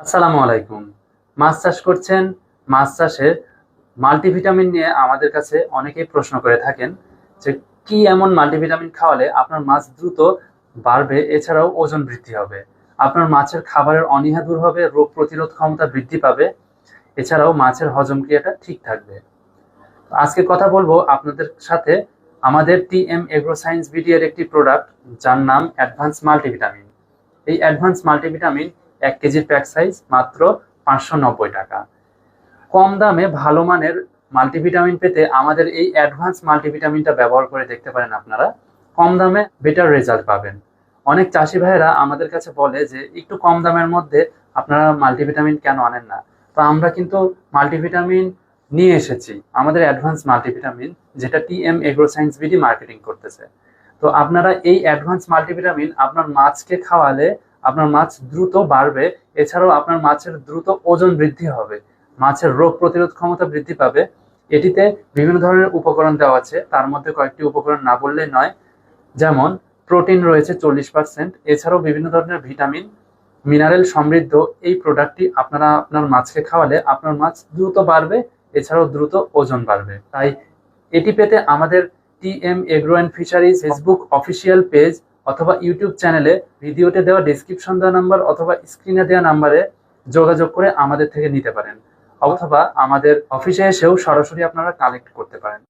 আসসালামু আলাইকুম। মাছ চাষ করছেন, মাছ চাষে মাল্টিভিটামিন নিয়ে আমাদের কাছে অনেকেই প্রশ্ন করে থাকেন যে কি এমন মাল্টিভিটামিন খাওয়ালে আপনার মাছ দ্রুত বাড়বে, এছাড়াও ওজন বৃদ্ধি হবে। আপনার মাছের খাবারের অনীহা দূর হবে, রোগ প্রতিরোধ ক্ষমতা বৃদ্ধি পাবে, এছাড়াও মাছের হজম ক্রিয়াটা ঠিক থাকবে। আজকে কথা বলব আপনাদের সাথে আমাদের টি এম এগ্রো সায়েন্স এর একটি প্রোডাক্ট, যার নাম অ্যাডভান্স মাল্টিভিটামিন। এই অ্যাডভান্স মাল্টিভিটামিন এক কেজির প্যাক সাইজ মাত্র পাঁচশো নব্বই টাকা। কম দামে ভালো মানের মাল্টিভিটামিন পেতে আমাদের এই অ্যাডভান্স মাল্টিভিটামিনটা ব্যবহার করে দেখতে পারেন আপনারা। কম দামে বেটার রেজাল্ট পাবেন। অনেক চাষি ভাইয়েরা আমাদের কাছে বলে যে, একটু কম দামের মধ্যে আপনারা মাল্টিভিটামিন কেন আনেন না? তো আমরা কিন্তু মাল্টিভিটামিন নিয়ে এসেছি। আমাদের অ্যাডভান্স মাল্টিভিটামিন যেটা T M agro science BD marketing করতেছে। তো আপনারা এই অ্যাডভান্স মাল্টিভিটামিন আপনার মাছকে খাওয়ালে আপনার মাছ দ্রুত বাড়বে, এছাড়াও আপনার মাছের দ্রুত ওজন বৃদ্ধি হবে, মাছের রোগ প্রতিরোধ ক্ষমতা বৃদ্ধি পাবে। এটিতে বিভিন্ন ধরনের উপকরণ দেওয়া আছে, তার মধ্যে কয়েকটি উপকরণ না বললে নয়। যেমন, প্রোটিন রয়েছে চল্লিশ পার্সেন্ট এছাড়াও বিভিন্ন ধরনের ভিটামিন, মিনারেল সমৃদ্ধ, এই প্রোডাক্টটি আপনারা আপনার মাছকে খাওয়ালে আপনার মাছ দ্রুত বাড়বে, এছাড়াও দ্রুত ওজন বাড়বে। তাই এটি পেতে আমাদের T M agro and fisheries Facebook official page অথবা ইউটিউব চ্যানেলে ভিডিওতে দেওয়া ডিসক্রিপশন দেওয়া নাম্বার অথবা স্ক্রিনে দেওয়া নাম্বারে যোগাযোগ করে আমাদের থেকে নিতে পারেন। অথবা আমাদের অফিসে এসেও সরাসরি আপনারা কালেক্ট করতে পারেন।